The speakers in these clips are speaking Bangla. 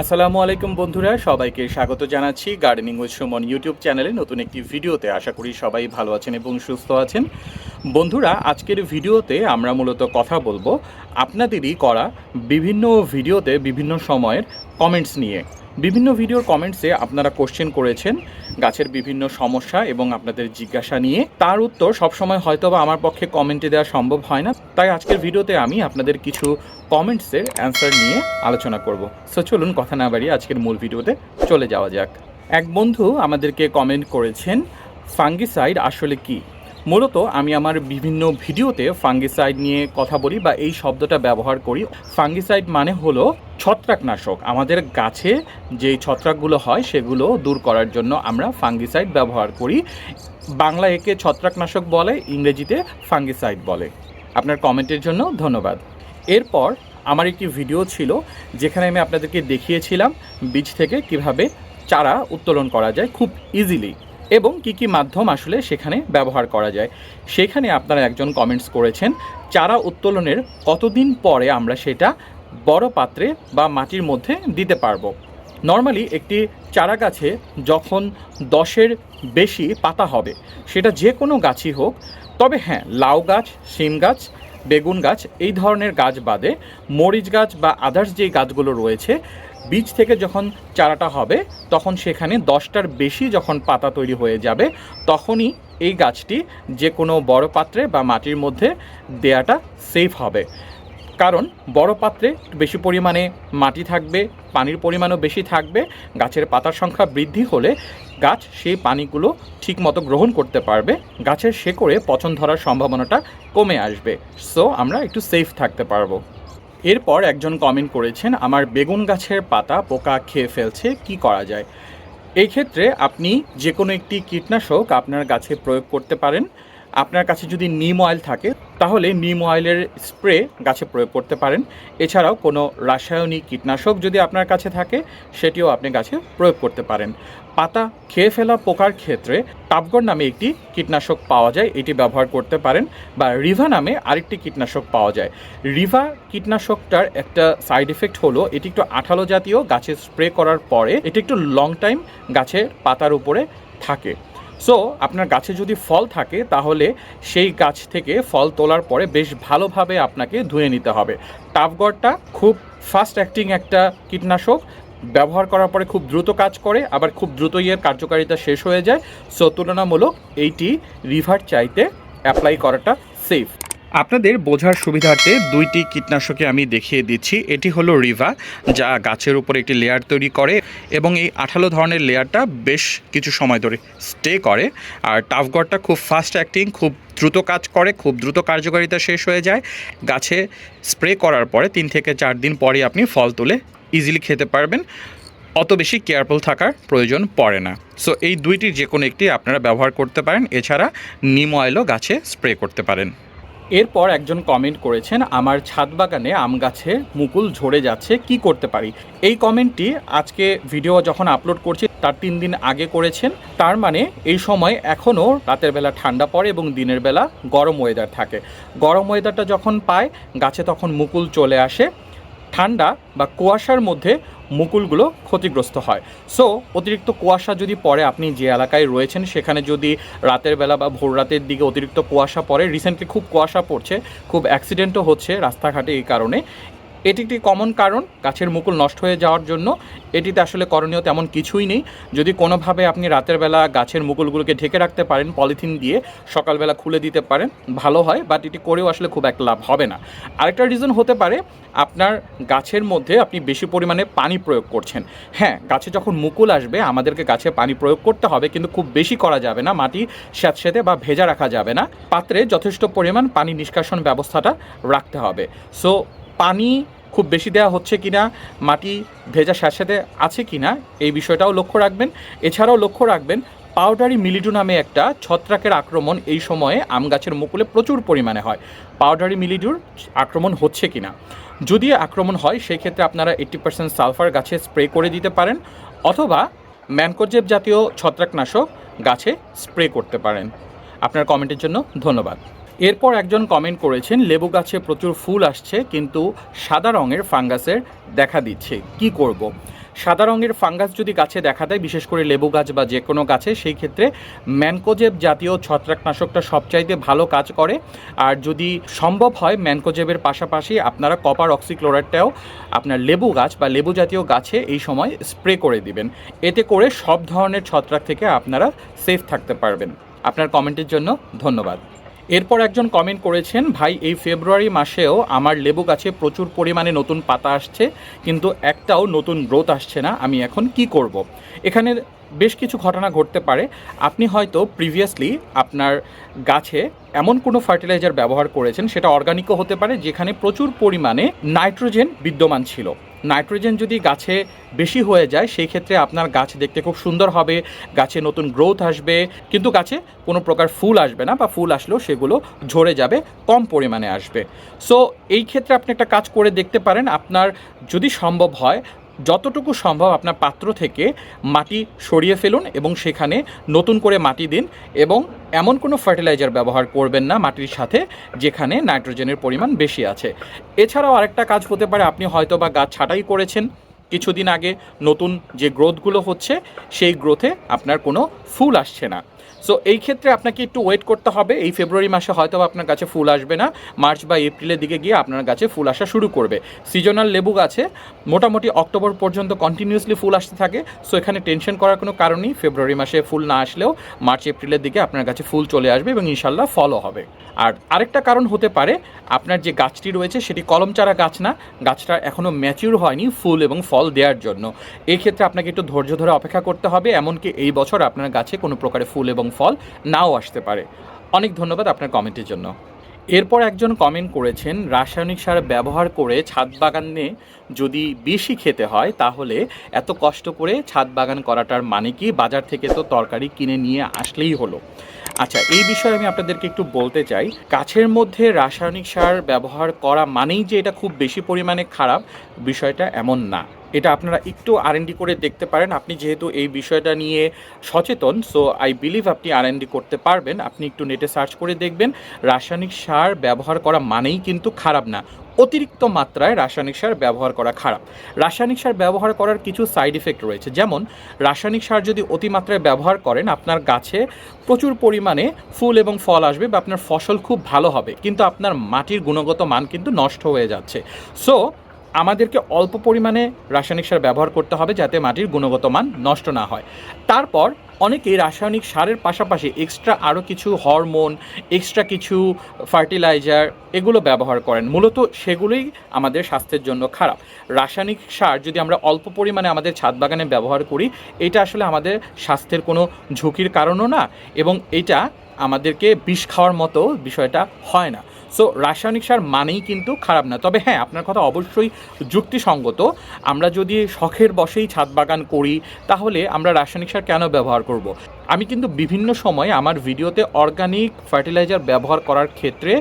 আসসালামু আলাইকুম বন্ধুরা, সবাইকে স্বাগত জানাচ্ছি গার্ডেনিং উইথ সুমন ইউটিউব চ্যানেলে নতুন একটি ভিডিওতে আশা করি সবাই ভালো আছেন এবং সুস্থ আছেন। বন্ধুরা, আজকের ভিডিওতে আমরা মূলত কথা বলব আপনাদেরই করা বিভিন্ন ভিডিওতে বিভিন্ন সময়ের কমেন্টস নিয়ে। বিভিন্ন ভিডিওর কমেন্টসে আপনারা কোশ্চেন করেছেন গাছের বিভিন্ন সমস্যা এবং আপনাদের জিজ্ঞাসা নিয়ে। তার উত্তর সবসময় হয়তো বা আমার পক্ষে কমেন্টে দেওয়া সম্ভব হয় না। তাই আজকের ভিডিওতে আমি আপনাদের কিছু কমেন্টসের অ্যান্সার নিয়ে আলোচনা করব। সো চলুন কথা না বাড়িয়ে আজকের মূল ভিডিওতে চলে যাওয়া যাক। এক বন্ধু আমাদেরকে কমেন্ট করেছেন ফাঙ্গিসাইড আসলে কি? মূলত আমি আমার বিভিন্ন ভিডিওতে ফাঙ্গিসাইড নিয়ে কথা বলি বা এই শব্দটা ব্যবহার করি। ফাঙ্গিসাইড মানে হলো ছত্রাকনাশক। আমাদের গাছে যে ছত্রাকগুলো হয়, সেগুলো দূর করার জন্য আমরা ফাঙ্গিসাইড ব্যবহার করি। বাংলা একে ছত্রাকনাশক বলে, ইংরেজিতে ফাঙ্গিসাইড বলে। আপনার কমেন্টের জন্য ধন্যবাদ। এরপর আমার একটি ভিডিও ছিল, যেখানে আমি আপনাদেরকে দেখিয়েছিলাম বীজ থেকে কীভাবে চারা উত্তোলন করা যায় খুব ইজিলি এবং কি কি মাধ্যম আসলে সেখানে ব্যবহার করা যায়। সেখানে আপনারা একজন কমেন্টস করেছেন, চারা উত্তোলনের কতদিন পরে আমরা সেটা বড় পাত্রে বা মাটির মধ্যে দিতে পারব। নর্মালি একটি চারা গাছে যখন দশের বেশি পাতা হবে, সেটা যে কোনো গাছই হোক, তবে হ্যাঁ লাউ গাছ, শিম গাছ, বেগুন গাছ, এই ধরনের গাছ বাদে মরিচ গাছ বা আদার্স যেই গাছগুলো রয়েছে বীজ থেকে যখন চারাটা হবে, তখন সেখানে দশটার বেশি যখন পাতা তৈরি হয়ে যাবে, তখনই এই গাছটি যে কোনো বড় পাত্রে বা মাটির মধ্যে দেয়াটা সেফ হবে। কারণ বড় পাত্রে বেশি পরিমাণে মাটি থাকবে, পানির পরিমাণও বেশি থাকবে, গাছের পাতার সংখ্যা বৃদ্ধি হলে গাছ সেই পানিগুলো ঠিকমতো গ্রহণ করতে পারবে, গাছের শেকড়ে পচন ধরার সম্ভাবনাটা কমে আসবে। সো আমরা একটু সেফ থাকতে পারব। এরপর একজন কমেন্ট করেছেন, আমার বেগুন গাছের পাতা পোকা খেয়ে ফেলছে, কি করা যায়? এই ক্ষেত্রে আপনি যে কোনো একটি কীটনাশক আপনার গাছে প্রয়োগ করতে পারেন। আপনার কাছে যদি নিম অয়েল থাকে, তাহলে নিম অয়েলের স্প্রে গাছে প্রয়োগ করতে পারেন। এছাড়াও কোনো রাসায়নিক কীটনাশক যদি আপনার কাছে থাকে, সেটিও আপনি গাছে প্রয়োগ করতে পারেন। পাতা খেয়ে ফেলা পোকার ক্ষেত্রে টাপগর নামে একটি কীটনাশক পাওয়া যায়, এটি ব্যবহার করতে পারেন। বা রিভা নামে আরেকটি কীটনাশক পাওয়া যায়। রিভা কীটনাশকটার একটা সাইড এফেক্ট হলো, এটি একটু আঠালো জাতীয়, গাছে স্প্রে করার পরে এটি একটু লং টাইম গাছের পাতার উপরে থাকে। সো আপনার গাছে যদি ফল থাকে, তাহলে সেই গাছ থেকে ফল তোলার পরে বেশ ভালোভাবে আপনাকে ধুয়ে নিতে হবে। টাফগড়টা খুব ফাস্ট অ্যাক্টিং একটা কীটনাশক, ব্যবহার করার পরে খুব দ্রুত কাজ করে, আবার খুব দ্রুত ইয়ের কার্যকারিতা শেষ হয়ে যায়। সো তুলনামূলক এইটি রিভার চাইতে অ্যাপ্লাই করাটা সেফ আপনাদের বোঝার সুবিধার্থে দুইটি কীটনাশকে আমি দেখিয়ে দিচ্ছি। এটি হলো রিভা, যা গাছের উপর একটি লেয়ার তৈরি করে এবং এই আঠালো ধরনের লেয়ারটা বেশ কিছু সময় ধরে স্টে করে। আর টাফগড়টা খুব ফাস্ট অ্যাক্টিং, খুব দ্রুত কাজ করে, খুব দ্রুত কার্যকারিতা শেষ হয়ে যায়। গাছে স্প্রে করার পরে তিন থেকে চার দিন পরে আপনি ফল তুলে ইজিলি খেতে পারবেন। অত বেশি কেয়ারফুল থাকার প্রয়োজন পড়ে না। সো এই দুইটির যে কোনো একটি আপনারা ব্যবহার করতে পারেন। এছাড়া নিম অয়েলও গাছে স্প্রে করতে পারেন। এরপর একজন কমেন্ট করেছেন, আমার ছাদ বাগানে আম গাছে মুকুল ঝরে যাচ্ছে, কি করতে পারি? এই কমেন্টটি আজকে ভিডিও যখন আপলোড করছি, তার তিন দিন আগে করেছেন। তার মানে এই সময় এখনও রাতের বেলা ঠান্ডা পড়ে এবং দিনের বেলা গরম ওয়েদার থাকে। গরম ওয়েদারটা যখন পায়, গাছে তখন মুকুল চলে আসে। ঠান্ডা বা কুয়াশার মধ্যে মুকুলগুলো ক্ষতিগ্রস্ত হয়। সো অতিরিক্ত কুয়াশা যদি পড়ে, আপনি যে এলাকায় রয়েছেন, সেখানে যদি রাতের বেলা বা ভোর রাতের দিকে অতিরিক্ত কুয়াশা পড়ে রিসেন্টলি খুব কুয়াশা পড়ছে, খুব অ্যাক্সিডেন্টও হচ্ছে রাস্তাঘাটে এই কারণে। এটি একটি কমন কারণ, গাছের মুকুল নষ্ট হয়ে যাওয়ার জন্য। এটিতে আসলে করণীয় তেমন কিছুই নেই। যদি কোনোভাবে আপনি রাতের বেলা গাছের মুকুলগুলোকে ঢেকে রাখতে পারেন, পলিথিন দিয়ে সকালবেলা খুলে দিতে পারেন, ভালো হয় বাট এটি করেও আসলে খুব একটা লাভ হবে না। আরেকটা রিজন হতে পারে, আপনার গাছের মধ্যে আপনি বেশি পরিমাণে পানি প্রয়োগ করছেন। হ্যাঁ গাছে যখন মুকুল আসবে, আমাদেরকে গাছে পানি প্রয়োগ করতে হবে, কিন্তু খুব বেশি করা যাবে না, মাটি স্যাঁতসেঁতে বা ভেজা রাখা যাবে না। পাত্রে যথেষ্ট পরিমাণ পানি নিষ্কাশন ব্যবস্থাটা রাখতে হবে। সো পানি খুব বেশি দেওয়া হচ্ছে কি না মাটি ভেজা স্যাঁতস্যাঁতে আছে কি না এই বিষয়টাও লক্ষ্য রাখবেন। এছাড়াও লক্ষ্য রাখবেন, পাউডারি মিলিডু নামে একটা ছত্রাকের আক্রমণ এই সময়ে আম গাছের মুকুলে প্রচুর পরিমাণে হয়। পাউডারি মিলিডুর আক্রমণ হচ্ছে কিনা? যদি আক্রমণ হয় সেই ক্ষেত্রে আপনারা এইট্টি পার্সেন্ট সালফার গাছে স্প্রে করে দিতে পারেন, অথবা ম্যানকোজেব জাতীয় ছত্রাকনাশক গাছে স্প্রে করতে পারেন। আপনার কমেন্টের জন্য ধন্যবাদ। এরপর একজন কমেন্ট করেছেন, লেবু গাছে প্রচুর ফুল আসছে, কিন্তু সাদা রঙের ফাঙ্গাসের দেখা দিচ্ছে, কি করব। সাদা রঙের ফাঙ্গাস যদি গাছে দেখা দেয়, বিশেষ করে লেবু গাছ বা যে কোনো গাছে, সেই ক্ষেত্রে ম্যানকোজেব জাতীয় ছত্রাকনাশকটা সবচাইতে ভালো কাজ করে। আর যদি সম্ভব হয়, ম্যানকোজেবের পাশাপাশি আপনারা কপার অক্সিক্লোরাইডটাও আপনার লেবু গাছ বা লেবু জাতীয় গাছে এই সময় স্প্রে করে দিবেন। এতে করে সব ধরনের ছত্রাক থেকে আপনারা সেফ থাকতে পারবেন। আপনার কমেন্টের জন্য ধন্যবাদ। এরপর একজন কমেন্ট করেছেন, ভাই, এই ফেব্রুয়ারি মাসেও আমার লেবু গাছে প্রচুর পরিমাণে নতুন পাতা আসছে, কিন্তু একটাও নতুন গ্রোথ আসছে না, আমি এখন কি করব। এখানে বেশ কিছু ঘটনা ঘটতে পারে আপনি হয়তো প্রিভিয়াসলি আপনার গাছে এমন কোনো ফার্টিলাইজার ব্যবহার করেছেন, সেটা অর্গানিকও হতে পারে, যেখানে প্রচুর পরিমাণে নাইট্রোজেন বিদ্যমান ছিল নাইট্রোজেন যদি গাছে বেশি হয়ে যায়, সেই ক্ষেত্রে আপনার গাছ দেখতে খুব সুন্দর হবে, গাছে নতুন গ্রোথ আসবে। কিন্তু গাছে কোনো প্রকার ফুল আসবে না বা ফুল আসলেও সেগুলো ঝরে যাবে, কম পরিমাণে আসবে। সো এই ক্ষেত্রে আপনি একটা কাজ করে দেখতে পারেন, আপনার যদি সম্ভব হয় যতটুকু সম্ভব আপনার পাত্র থেকে মাটি সরিয়ে ফেলুন এবং সেখানে নতুন করে মাটি দিন এবং এমন কোনো ফার্টিলাইজার ব্যবহার করবেন না মাটির সাথে যেখানে নাইট্রোজেনের পরিমাণ বেশি আছে। এছাড়াও আরেকটা কাজ হতে পারে, আপনি হয়তো বা গাছ ছাঁটাই করেছেন কিছুদিন আগে, নতুন যে গ্রোথগুলো হচ্ছে, সেই গ্রোথে আপনার কোনো ফুল আসছে না। সো এই ক্ষেত্রে আপনাকে একটু ওয়েট করতে হবে। এই ফেব্রুয়ারি মাসে হয়তো আপনার গাছে ফুল আসবে না। মার্চ বা এপ্রিলের দিকে গিয়ে আপনার গাছে ফুল আসা শুরু করবে। সিজনাল লেবু গাছে মোটামুটি অক্টোবর পর্যন্ত কন্টিনিউসলি ফুল আসতে থাকে। সো এখানে টেনশন করার কোনো কারণ নেই। ফেব্রুয়ারি মাসে ফুল না আসলেও মার্চ এপ্রিলের দিকে আপনার কাছে ফুল চলে আসবে এবং ইনশাল্লাহ ফলও হবে। আর আরেকটা কারণ হতে পারে, আপনার যে গাছটি রয়েছে সেটি কলম চারা গাছ না। গাছটা এখনও ম্যাচিউর হয়নি ফুল এবং ফল দেওয়ার জন্য। এই ক্ষেত্রে আপনাকে একটু ধৈর্য ধরে অপেক্ষা করতে হবে। এমনকি এই বছর আপনার গাছে কোনো প্রকারে ফুল এবং ফল নাও আসতে পারে। অনেক ধন্যবাদ আপনার কমেন্টের জন্য। এরপর একজন কমেন্ট করেছেন, রাসায়নিক সার ব্যবহার করে ছাদ বাগানে যদি বেশি খেতে হয়, তাহলে এত কষ্ট করে ছাদ বাগান করাটার মানে কি? বাজার থেকে তো তরকারি কিনে নিয়ে আসলেই হলো। আচ্ছা এই বিষয়ে আমি আপনাদেরকে একটু বলতে চাই। গাছের মধ্যে রাসায়নিক সার ব্যবহার করা মানেই যে এটা খুব বেশি পরিমাণে খারাপ, বিষয়টা এমন না। এটা আপনারা একটু আর করে দেখতে পারেন। আপনি যেহেতু এই বিষয়টা নিয়ে সচেতন সো আই বিলিভ আপনি আর করতে পারবেন। আপনি একটু নেটে সার্চ করে দেখবেন। রাসায়নিক সার ব্যবহার করা মানেই কিন্তু খারাপ না। অতিরিক্ত মাত্রায় রাসায়নিক সার ব্যবহার করা খারাপ। রাসায়নিক সার ব্যবহার করার কিছু সাইড ইফেক্ট রয়েছে। যেমন, রাসায়নিক সার যদি অতিমাত্রায় ব্যবহার করেন, আপনার গাছে প্রচুর পরিমাণে ফুল এবং ফল আসবে বা আপনার ফসল খুব ভালো হবে। কিন্তু আপনার মাটির গুণগত মান কিন্তু নষ্ট হয়ে যাচ্ছে। সো আমাদেরকে অল্প পরিমাণে রাসায়নিক সার ব্যবহার করতে হবে যাতে মাটির গুণগত মান নষ্ট না হয়। তারপর অনেকেই রাসায়নিক সারের পাশাপাশি এক্সট্রা আরও কিছু হরমোন এক্সট্রা কিছু ফার্টিলাইজার এগুলো ব্যবহার করেন। মূলত সেগুলোই আমাদের স্বাস্থ্যের জন্য খারাপ। রাসায়নিক সার যদি আমরা অল্প পরিমাণে আমাদের ছাদ বাগানে ব্যবহার করি, এটা আসলে আমাদের স্বাস্থ্যের কোনো ঝুঁকির কারণও না এবং এটা আমাদেরকে বিষ খাওয়ার মতো বিষয়টা হয় না। সো রাসায়নিক সার মানেই কিন্তু খারাপ না তবে হ্যাঁ আপনার কথা অবশ্যই যুক্তিসঙ্গত আমরা যদি শখের বসেই ছাদ বাগান করি, তাহলে আমরা রাসায়নিক সার কেন ব্যবহার করব। আমি কিন্তু বিভিন্ন সময় আমার ভিডিওতে অর্গানিক ফার্টিলাইজার ব্যবহার করার ক্ষেত্রে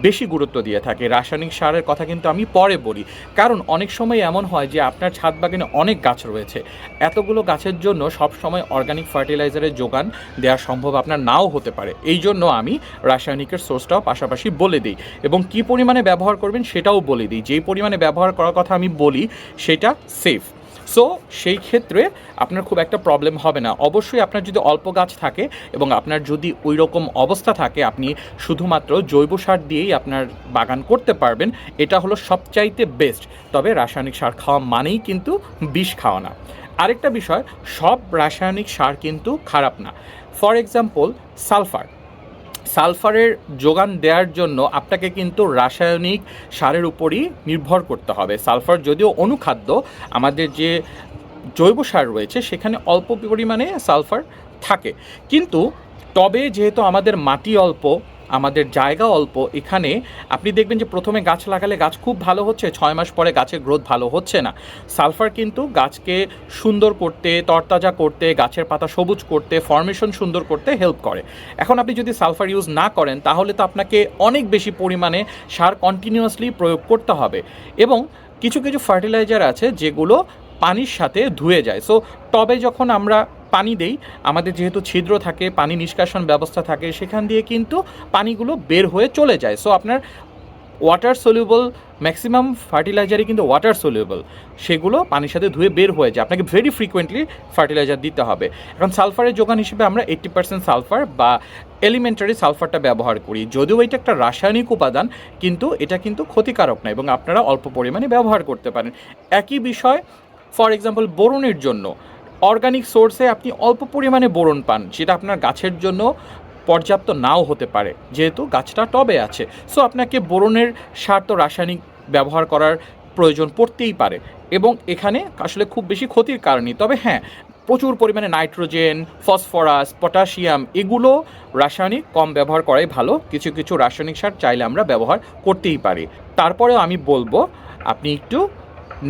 বেশি গুরুত্ব দিয়ে থাকে। রাসায়নিক সারের কথা কিন্তু আমি পরে বলি। কারণ অনেক সময় এমন হয় যে আপনার ছাদ বাগানে অনেক গাছ রয়েছে। এতগুলো গাছের জন্য সব সময় অর্গানিক ফার্টিলাইজারের যোগান দেওয়া সম্ভব আপনার নাও হতে পারে। এই জন্য আমি রাসায়নিকের সোর্সটাও পাশাপাশি বলে দিই এবং কি পরিমাণে ব্যবহার করবেন সেটাও বলে দিই। যেই পরিমাণে ব্যবহার করার কথা আমি বলি, সেটা সেফ সো সেই ক্ষেত্রে আপনার খুব একটা প্রবলেম হবে না। অবশ্যই আপনার যদি অল্প গাছ থাকে এবং আপনার যদি ওই রকম অবস্থা থাকে, আপনি শুধুমাত্র জৈব সার দিয়েই আপনার বাগান করতে পারবেন। এটা হলো সবচাইতে বেস্ট তবে রাসায়নিক সার খাওয়া মানেই কিন্তু বিষ খাওয়া না। আরেকটা বিষয়, সব রাসায়নিক সার কিন্তু খারাপ না। ফর এক্সাম্পল সালফার সালফারের যোগান দেওয়ার জন্য আপনাকে কিন্তু রাসায়নিক সারের উপরই নির্ভর করতে হবে। সালফার যদিও অনুখাদ্য, আমাদের যে জৈব সার রয়েছে, সেখানে অল্প পরিমাণে সালফার থাকে। কিন্তু তবে যেহেতু আমাদের মাটি অল্প আমাদের জায়গা অল্প, এখানে আপনি দেখবেন যে প্রথমে গাছ লাগালে গাছ খুব ভালো হচ্ছে, ছয় মাস পরে গাছের গ্রোথ ভালো হচ্ছে না। সালফার কিন্তু গাছকে সুন্দর করতে, তরতাজা করতে, গাছের পাতা সবুজ করতে ফর্মেশন সুন্দর করতে হেল্প করে। এখন আপনি যদি সালফার ইউজ না করেন, তাহলে তো আপনাকে অনেক বেশি পরিমাণে সার কন্টিনিউয়াসলি প্রয়োগ করতে হবে। এবং কিছু কিছু ফার্টিলাইজার আছে যেগুলো পানির সাথে ধুয়ে যায়। সো টবে যখন আমরা পানি দেই। আমাদের যেহেতু ছিদ্র থাকে, পানি নিষ্কাশন ব্যবস্থা থাকে, সেখান দিয়ে কিন্তু পানিগুলো বের হয়ে চলে যায়। সো আপনার ওয়াটার সলিউবল ম্যাক্সিমাম ফার্টিলাইজারই কিন্তু ওয়াটার সলিউবল সেগুলো পানির সাথে ধুয়ে বের হয়ে যায়। আপনাকে ভেরি ফ্রিকোয়েন্টলি ফার্টিলাইজার দিতে হবে। এখন সালফারের যোগান হিসেবে আমরা এইট্টি পার্সেন্ট সালফার বা এলিমেন্টারি সালফারটা ব্যবহার করি। যদিও এটা একটা রাসায়নিক উপাদান, কিন্তু এটা কিন্তু ক্ষতিকারক না এবং আপনারা অল্প পরিমাণে ব্যবহার করতে পারেন। একই বিষয় ফর এক্সাম্পল বোরনের জন্য। অর্গানিক সোর্সে আপনি অল্প পরিমাণে বোরন পান সেটা আপনার গাছের জন্য পর্যাপ্ত নাও হতে পারে, যেহেতু গাছটা টবে আছে। সো আপনাকে বোরনের সার তো রাসায়নিক ব্যবহার করার প্রয়োজন পড়তেই পারে এবং এখানে আসলে খুব বেশি ক্ষতির কারণই তবে হ্যাঁ প্রচুর পরিমাণে নাইট্রোজেন, ফসফরাস, পটাশিয়াম, এগুলো রাসায়নিক কম ব্যবহার করাই ভালো। কিছু কিছু রাসায়নিক সার চাইলে আমরা ব্যবহার করতেই পারি। তারপরেও আমি বলব, আপনি একটু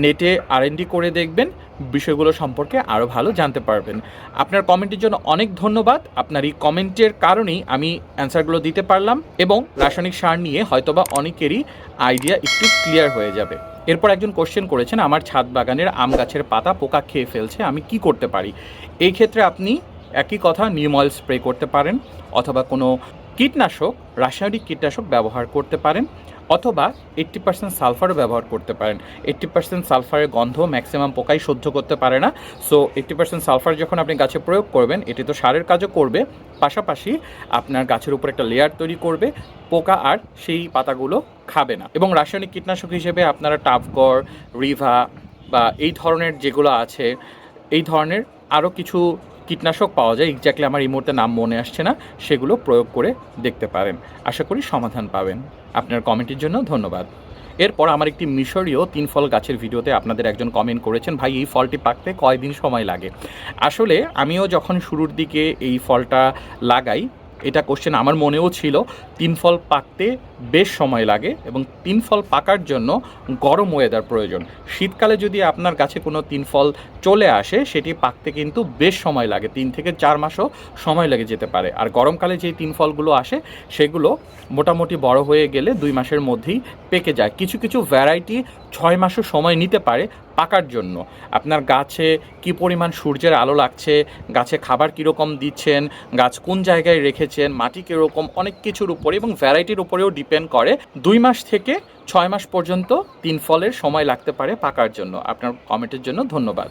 নেটে আরএনডি করে দেখবেন। বিষয়গুলো সম্পর্কে আরও ভালো জানতে পারবেন। আপনার কমেন্টের জন্য অনেক ধন্যবাদ। আপনার এই কমেন্টের কারণেই আমি অ্যান্সারগুলো দিতে পারলাম এবং রাসায়নিক সার নিয়ে হয়তোবা অনেকেরই আইডিয়া একটু ক্লিয়ার হয়ে যাবে। এরপর একজন কোশ্চেন করেছেন, আমার ছাদ বাগানের আম গাছের পাতা পোকা খেয়ে ফেলছে, আমি কি করতে পারি? এই ক্ষেত্রে আপনি একই কথা নিম অয়েল স্প্রে করতে পারেন অথবা কোনো কীটনাশক, রাসায়নিক কীটনাশক ব্যবহার করতে পারেন। অথবা এইট্টি পার্সেন্ট সালফারও ব্যবহার করতে পারেন। এইট্টি পার্সেন্ট সালফারের গন্ধ ম্যাক্সিমাম পোকাই সহ্য করতে পারে না। সো এইট্টি পার্সেন্ট সালফার যখন আপনি গাছে প্রয়োগ করবেন, এটি তো সারের কাজও করবে। পাশাপাশি আপনার গাছের উপর একটা লেয়ার তৈরি করবে। পোকা আর সেই পাতাগুলো খাবে না। এবং রাসায়নিক কীটনাশক হিসেবে আপনারা টাফগড় রিভা বা এই ধরনের যেগুলো আছে, এই ধরনের আরও কিছু কীটনাশক পাওয়া যায় এক্স্যাক্টলি আমার এই মুহূর্তে নাম মনে আসছে না, সেগুলো প্রয়োগ করে দেখতে পারেন। আশা করি সমাধান পাবেন। আপনার কমেন্টের জন্য ধন্যবাদ। এরপর আমার একটি মিশরীয় তিন ফল গাছের ভিডিওতে আপনাদের একজন কমেন্ট করেছেন, ভাই, এই ফলটি পাকতে কয়দিন সময় লাগে? আসলে আমিও যখন শুরুর দিকে এই ফলটা লাগাই, এটা কোশ্চেন আমার মনেও ছিল, তিন ফল পাকতে বেশ সময় লাগে এবং তিন ফল পাকার জন্য গরম ওয়েদার প্রয়োজন। শীতকালে যদি আপনার কাছে কোনো তিন ফল চলে আসে, সেটি পাকতে কিন্তু বেশ সময় লাগে, তিন থেকে চার মাসও সময় লেগে যেতে পারে। আর গরমকালে যে তিন ফলগুলো আসে, সেগুলো মোটামুটি বড় হয়ে গেলে দুই মাসের মধ্যেই পেকে যায়। কিছু কিছু ভ্যারাইটি ছয় মাসও সময় নিতে পারে পাকার জন্য। আপনার গাছে কি পরিমাণ সূর্যের আলো লাগছে, গাছে খাবার কীরকম দিচ্ছেন, গাছ কোন জায়গায় রেখেছেন, মাটি কীরকম, অনেক কিছুর উপরে এবং ভ্যারাইটির উপরেও ডিপেন্ড করে দুই মাস থেকে ছয় মাস পর্যন্ত তিন ফলের সময় লাগতে পারে পাকার জন্য। আপনার কমেন্টের জন্য ধন্যবাদ।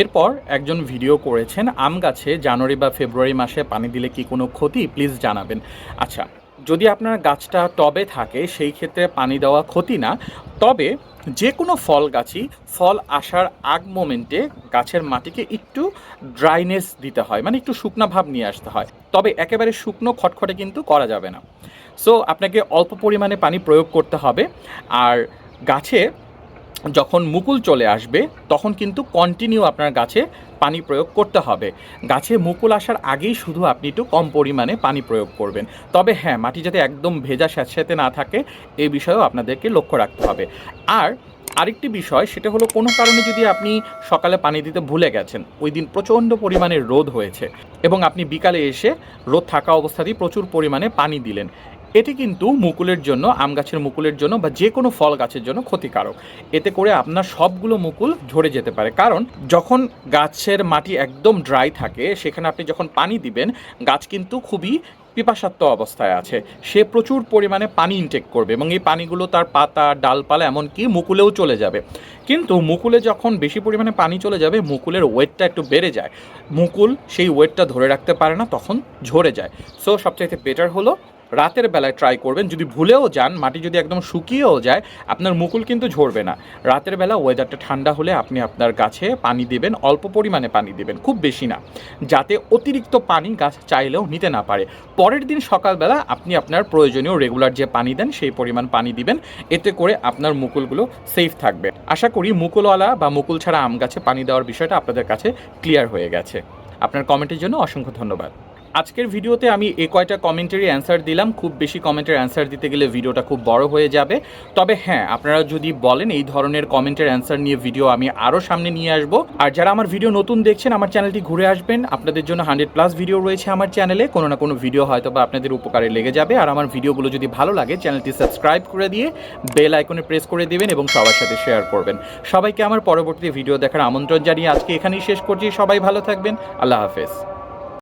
এরপর একজন ভিডিও করেছেন, আম গাছে জানুয়ারি বা ফেব্রুয়ারি মাসে পানি দিলে কি কোনো ক্ষতি? প্লিজ জানাবেন। আচ্ছা যদি আপনার গাছটা টবে থাকে, সেই ক্ষেত্রে পানি দেওয়া ক্ষতি না। তবে যে কোনো ফল গাছই ফল আসার আগ মোমেন্টে গাছের মাটিকে একটু ড্রাইনেস দিতে হয় মানে একটু শুকনা ভাব নিয়ে আসতে হয়। তবে একেবারে শুকনো খটখটে কিন্তু করা যাবে না। সো আপনাকে অল্প পরিমাণে পানি প্রয়োগ করতে হবে। আর গাছে যখন মুকুল চলে আসবে, তখন কিন্তু কন্টিনিউ আপনার গাছে পানি প্রয়োগ করতে হবে। গাছে মুকুল আসার আগেই শুধু আপনি একটু কম পরিমাণে পানি প্রয়োগ করবেন। তবে হ্যাঁ মাটি যাতে একদম ভেজা স্যাঁতস্যাঁতে না থাকে এই বিষয়েও আপনাদেরকে লক্ষ্য রাখতে হবে। আর আরেকটি বিষয়, সেটা হলো কোনো কারণে যদি আপনি সকালে পানি দিতে ভুলে গেছেন, ওই দিন প্রচণ্ড পরিমাণে রোদ হয়েছে এবং আপনি বিকালে এসে রোদ থাকা অবস্থাতেই প্রচুর পরিমাণে পানি দিলেন। এটি কিন্তু মুকুলের জন্য, আম গাছের মুকুলের জন্য বা যে কোনো ফল গাছের জন্য ক্ষতিকারক। এতে করে আপনার সবগুলো মুকুল ঝরে যেতে পারে। কারণ যখন গাছের মাটি একদম ড্রাই থাকে, সেখানে আপনি যখন পানি দিবেন, গাছ কিন্তু খুবই পিপাসাত্ম অবস্থায় আছে। সে প্রচুর পরিমাণে পানি ইনটেক করবে এবং এই পানিগুলো তার পাতা, ডালপালা এমনকি মুকুলেও চলে যাবে। কিন্তু মুকুলে যখন বেশি পরিমাণে পানি চলে যাবে, মুকুলের ওয়েটটা একটু বেড়ে যায়। মুকুল সেই ওয়েটটা ধরে রাখতে পারে না, তখন ঝরে যায়। সো সবচাইতে বেটার হলো রাতের বেলায় ট্রাই করবেন। যদি ভুলেও যান, মাটি যদি একদম শুকিয়েও যায়, আপনার মুকুল কিন্তু ঝরবে না। রাতের বেলা ওয়েদারটা ঠান্ডা হলে আপনি আপনার গাছে পানি দেবেন, অল্প পরিমাণে পানি দেবেন, খুব বেশি না। যাতে অতিরিক্ত পানি গাছ চাইলেও নিতে না পারে। পরের দিন সকালবেলা আপনি আপনার প্রয়োজনীয় রেগুলার যে পানি দেন, সেই পরিমাণ পানি দিবেন। এতে করে আপনার মুকুলগুলো সেফ থাকবে। আশা করি মুকুলওয়ালা বা মুকুল ছাড়া আম গাছে পানি দেওয়ার বিষয়টা আপনাদের কাছে ক্লিয়ার হয়ে গেছে। আপনার কমেন্টের জন্য অসংখ্য ধন্যবাদ। আজকের ভিডিওতে আমি এ কয়টা কমেন্টেরই অ্যান্সার দিলাম। খুব বেশি কমেন্টের অ্যান্সার দিতে গেলে ভিডিওটা খুব বড় হয়ে যাবে। তবে হ্যাঁ আপনারা যদি বলেন এই ধরনের কমেন্টের অ্যান্সার নিয়ে ভিডিও আমি আরও সামনে নিয়ে আসব। আর যারা আমার ভিডিও নতুন দেখছেন, আমার চ্যানেলটি ঘুরে আসবেন। আপনাদের জন্য হান্ড্রেড প্লাস ভিডিও রয়েছে আমার চ্যানেলে কোনো না কোনো ভিডিও হয়তো বা আপনাদের উপকারে লেগে যাবে। আর আমার ভিডিওগুলো যদি ভালো লাগে চ্যানেলটি সাবস্ক্রাইব করে দিয়ে বেল আইকনে প্রেস করে দেবেন এবং সবার সাথে শেয়ার করবেন। সবাইকে আমার পরবর্তী ভিডিও দেখার আমন্ত্রণ জানিয়ে আজকে এখানেই শেষ করছি। সবাই ভালো থাকবেন। আল্লাহ হাফেজ।